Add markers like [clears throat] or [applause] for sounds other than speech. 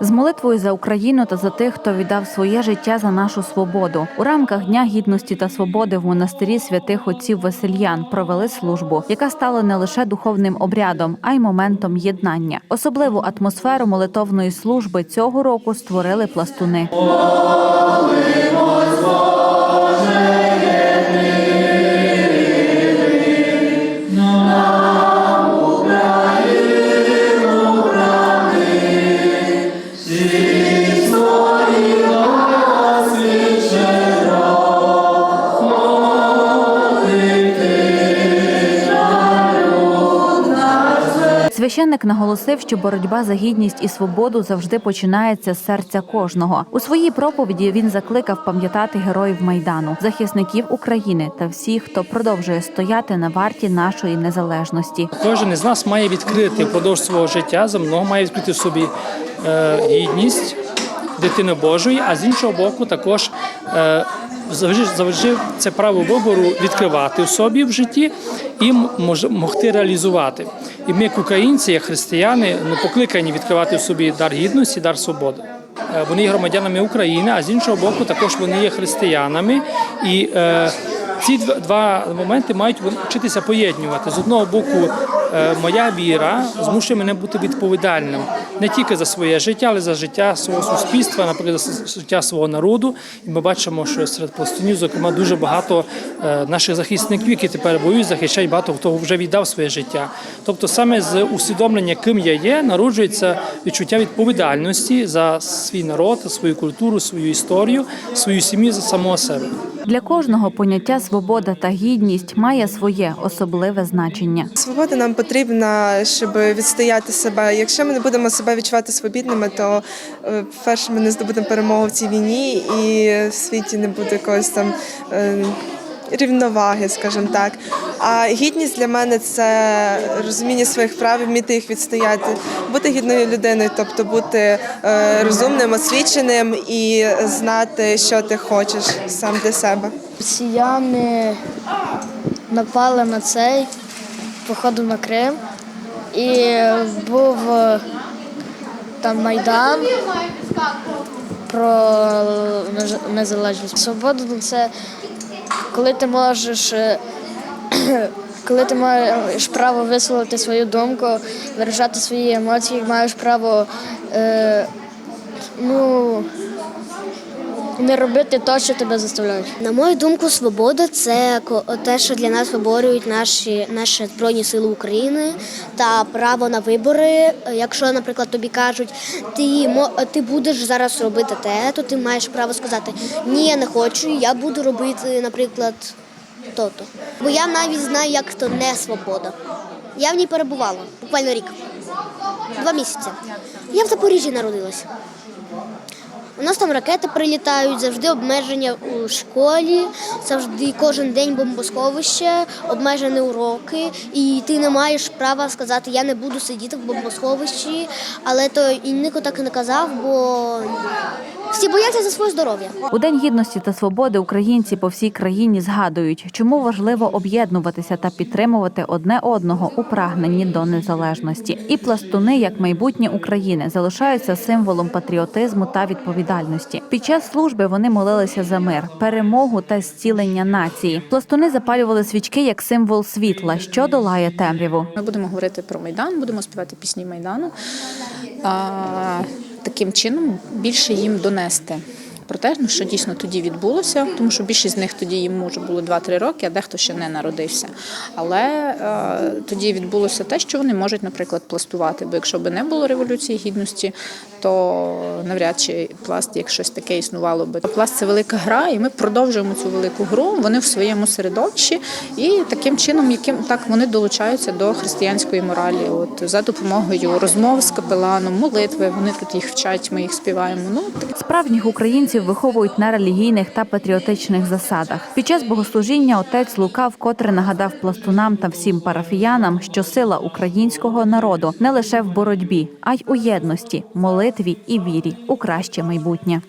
З молитвою за Україну та за тих, хто віддав своє життя за нашу свободу. У рамках Дня гідності та свободи в монастирі святих отців Васильян провели службу, яка стала не лише духовним обрядом, а й моментом єднання. Особливу атмосферу молитовної служби цього року створили пластуни. Священник наголосив, що боротьба за гідність і свободу завжди починається з серця кожного. У своїй проповіді він закликав пам'ятати героїв майдану, захисників України та всіх, хто продовжує стояти на варті нашої незалежності. Кожен із нас має відкрити впродовж свого життя за мною має відкрити в собі е, гідність дитини Божої, а з іншого боку, також е, завжди, завжди це право вибору відкривати в собі в житті і могти реалізувати. І ми, як українці, як християни, ну, покликані відкривати в собі дар гідності, дар свободи. Е, Вони є громадянами України, а з іншого боку, також вони є християнами. І е, ці два моменти мають вчитися поєднувати. З одного боку, е, моя віра змушує мене бути відповідальним не тільки за своє життя, але за життя свого суспільства, наприклад, за життя свого народу. І ми бачимо, що серед пластунів, зокрема, дуже багато е, наших захисників, які тепер воюють, захищають багато хто вже віддав своє життя. Тобто, саме з усвідомлення, ким я є, народжується відчуття відповідальності за свій народ, свою культуру, свою історію, свою сім'ю за самого себе. Для кожного поняття свобода та гідність має своє особливе значення. Свобода нам потрібна, щоб відстояти себе. Якщо ми не будемо себе відчувати свобідними, то е, перше ми не здобудемо перемогу в цій війні, і в світі не буде якогось там. е, Рівноваги, скажімо так. А гідність для мене це розуміння своїх прав, вміти їх відстояти, бути гідною людиною, тобто бути е, розумним, освіченим і знати, що ти хочеш сам для себе. Росіяни напали на цей походу на Крим. І був там Майдан про незалежність. Свобода це коли ти можеш. е, [clears throat] Коли ти маєш право висловити свою думку, виражати свої емоції, маєш право е, ну, не робити те, що тебе заставляють. На мою думку, свобода це те, що для нас виборюють наші, наші Збройні Сили України та право на вибори. Якщо, наприклад, тобі кажуть, ти, ти будеш зараз робити те, то ти маєш право сказати Ні, я не хочу, я буду робити, наприклад, то-то. Бо я навіть знаю, як то не свобода. Я в ній перебувала буквально рік, два місяці. Я в Запоріжжі народилася. У нас там ракети прилітають, завжди обмеження у школі, завжди кожен день бомбосховище, обмежені уроки, і ти не маєш права сказати, я не буду сидіти в бомбосховищі, але то і Нико так і не казав, бо всі бояться за своє здоров'я. У День гідності та свободи українці по всій країні згадують, чому важливо об'єднуватися та підтримувати одне одного у прагненні до незалежності. І пластуни, як майбутнє України, залишаються символом патріотизму та відповідальності. Під час служби вони молилися за мир, перемогу та зцілення нації. Пластуни запалювали свічки як символ світла, що долає темряву. Ми будемо говорити про Майдан, будемо співати пісні Майдану. А, таким чином більше їм донести про те, ну, що дійсно тоді відбулося, тому що більшість з них тоді їм може було 2-3 роки, а дехто ще не народився. Але е, тоді відбулося те, що вони можуть, наприклад, пластувати. Бо якщо б не було революції гідності, то навряд чи пласт як щось таке існувало би. Пласт це велика гра, і ми продовжуємо цю велику гру. Вони в своєму середовищі, і таким чином, яким так вони долучаються до християнської моралі. От за допомогою розмов з капеланом, молитви. Вони тут їх вчать, ми їх співаємо. Ну так Справжніх українців виховують на релігійних та патріотичних засадах. Під час богослужіння отець Лука вкотре нагадав пластунам та всім парафіянам, що сила українського народу не лише в боротьбі, а й у єдності, молитві і вірі у краще майбутнє.